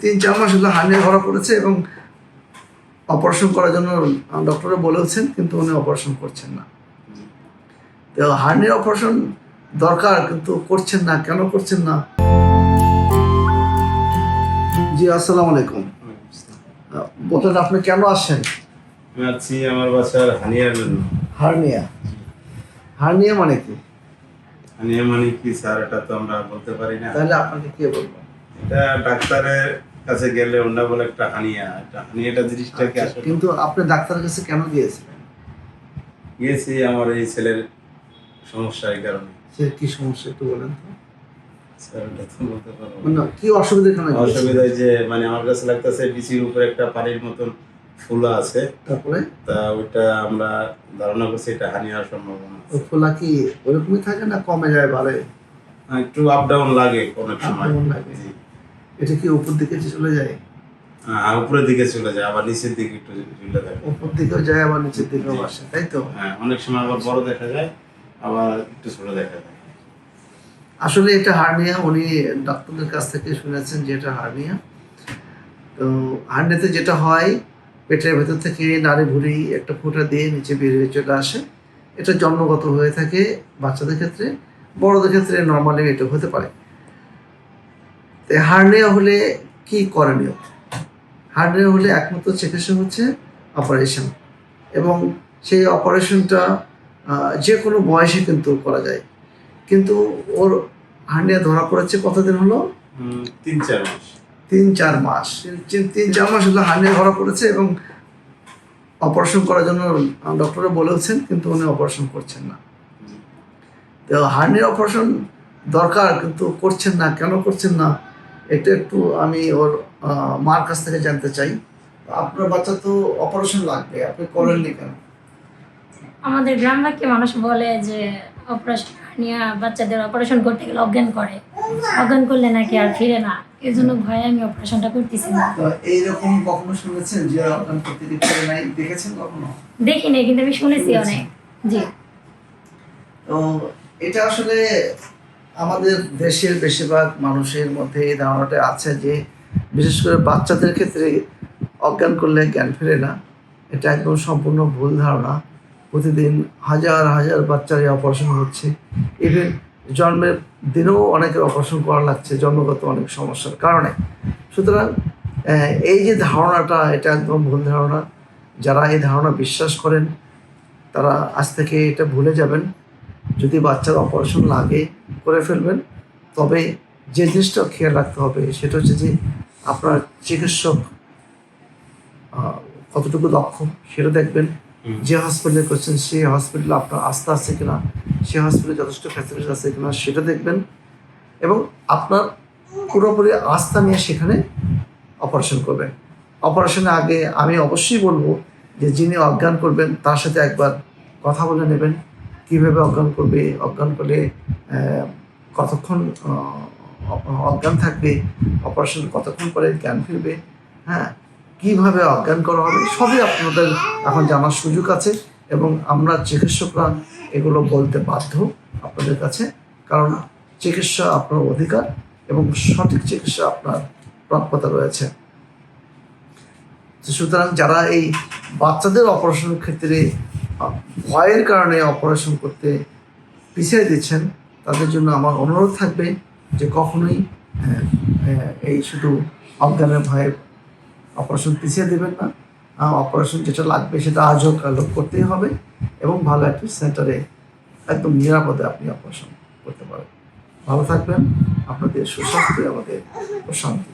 তিন চার মাস হলো হার্নিয়া ধরা পড়েছে এবং অপারেশন করার জন্য ডক্টরে বলেওছেন কিন্তু উনি অপারেশন করছেন না। তো হার্নিয়ার অপারেশন দরকার কিন্তু করছেন না কেন করছেন না? জি আসসালামু আলাইকুম। বলতেন আপনি কেন আসছেন? আছি আমার বাসার হানিয়ার জন্য। হার্নিয়া হার্নিয়া মানে কি? হানিয়া মানে কি স্যার এটা তো আমরা বলতে পারি না। তাহলে আপনাকে কে বলব এটা ডাক্তারের কাছে গেলে ওনারা বলে একটা হানিয়া এটা হানিয়াটা জিনিসটা কি আসলে? কিন্তু আপনি ডাক্তারের কাছে কেন গিয়েছিলেন? গিয়েছি আমার এই ছেলের সমস্যা এই কারণে। সে কি সমস্যা একটু বলেন তো। না। মানে কি অসুবিধা কেন অসুবিধায় যে মানে আমার কাছে লাগতেছে বিচির উপরে একটা পানির মতন ফুলা আছে। তারপরে? তা ওইটা আমরা ধারণা করছি এটা সম্ভাবনা আছে। ওই ফোলা কি ওরকমই থাকে না কমে যায় বাড়ে একটু আপ ডাউন লাগে অনেক সময়। লাগে। এটা কি উপর দিকে চলে যায়? হ্যাঁ, উপরের দিকে চলে যায় আবার নিচের দিকে একটু ঝুলে থাকে। উপর দিকেও যায় আবার নিচের দিকেও আসে তাই তো? হ্যাঁ অনেক সময় আবার বড় দেখা যায় আবার একটু ছোট দেখা যায়। আসলে এটা হার্নিয়া উনি ডাক্তারদের কাছ থেকে শুনেছেন যে এটা হার্নিয়া। তো হার্নিয়াতে যেটা হয় পেটের ভেতর থেকে নাড়ি ভুড়ি একটা ফুটা দিয়ে নিচে বেরিয়ে চলে আসে। এটা জন্মগত হয়ে থাকে বাচ্চাদের ক্ষেত্রে বড়দের ক্ষেত্রে নর্মালি এটা হতে পারে। হার্নিয়া হলে কি করণীয়? হার্নিয়া হলে একমাত্র চিকিৎসা হচ্ছে অপারেশন এবং সেই অপারেশনটা যে কোনো বয়সে কিন্তু করা যায়। কিন্তু ওর হার্নিয়া ধরা পড়েছে কতদিন হলো? তিন চার মাস। তিন চার মাস। তিন- চার মাস হলো হার্নিয়া ধরা পড়েছে এবং অপারেশন করার জন্য ডক্টরে বলেওছেন কিন্তু উনি অপারেশন করছেন না। তো হার্নিয়ার অপারেশন দরকার কিন্তু করছেন না। কেন করছেন না? এটা একটু আমি ওর মার কাছ থেকে জানতে চাই। আপনার বাচ্চা তো অপারেশন লাগবে আপনি করেননি কেন? আমাদের গ্রাম বাক্যে মানুষ বলে যে অপারেশন নিয়ে বাচ্চাদের অপারেশন করতে গেলে অজ্ঞান করে। অজ্ঞান করলে নাকি আর ফিরে না। এই জন্য ভয়ে আমি অপারেশনটা করতেছি না। এইরকম কখনো শুনেছেন যে অর্গান করতে দিতে নাই? দেখেছেন কখনো? দেখি নাই কিন্তু আমি শুনেছি অনেক। জি। তো এটা আসলে আমাদের দেশের বেশিরভাগ মানুষের মধ্যে এই ধারণাটা আছে যে, বিশেষ করে বাচ্চাদের ক্ষেত্রে অজ্ঞান করলে জ্ঞান ফেরে না। এটা একদম সম্পূর্ণ ভুল ধারণা। প্রতিদিন হাজার হাজার বাচ্চার অপারেশন হচ্ছে। ইভেন জন্মের দিনেও অনেকের অপারেশন করা লাগছে, জন্মগত অনেক সমস্যার কারণে। সুতরাং এই যে ধারণাটা, এটা একদম ভুল ধারণা। যারা এই ধারণা বিশ্বাস করেন, তারা আজ থেকে এটা ভুলে যাবেন। যদি বাচ্চার অপারেশন লাগে করে ফেলবেন। তবে যে জিনিসটা খেয়াল রাখতে হবে সেটা হচ্ছে যে আপনার চিকিৎসক কতটুকু দক্ষ সেটা দেখবেন। যে হসপিটালে করছেন সেই হসপিটালে আপনার আস্থা আছে কিনা সে হসপিটালে যথেষ্ট ফ্যাসিলিটি আছে কিনা সেটা দেখবেন। এবং আপনার পুরোপুরি আস্থা নিয়ে সেখানে অপারেশন করবেন। অপারেশনের আগে আমি অবশ্যই বলব যে যিনি অজ্ঞান করবেন তার সাথে একবার কথা বলে নেবেন। কীভাবে অজ্ঞান করবে? অজ্ঞান করলে কতক্ষণ অজ্ঞান থাকবে? অপারেশন কতক্ষণ পরে জ্ঞান ফিরবে? হ্যাঁ কীভাবে অজ্ঞান করা হবে? সবই আপনাদের এখন জানার সুযোগ আছে এবং আমরা চিকিৎসকরা এগুলো বলতে বাধ্য আপনাদের কাছে। কারণ চিকিৎসা আপনার অধিকার এবং সঠিক চিকিৎসা আপনার প্রাপ্যতা রয়েছে। সুতরাং যারা এই বাচ্চাদের অপারেশনের ক্ষেত্রে ভয়ের কারণে অপারেশন করতে পিছিয়ে দিচ্ছেন। তাদের জন্য আমার অনুরোধ থাকবে যে কখনোই এই শুধু অজ্ঞানের ভয়ে অপারেশন পিছিয়ে দেবেন না। অপারেশন যেটা লাগবে সেটা আজও কালো করতেই হবে এবং ভালো একটা সেন্টারে একদম নিরাপদে আপনি অপারেশন করতে পারেন ভালো থাকবেন। আপনাদের সুস্বাস্থ্য, আমাদের প্রশান্তি।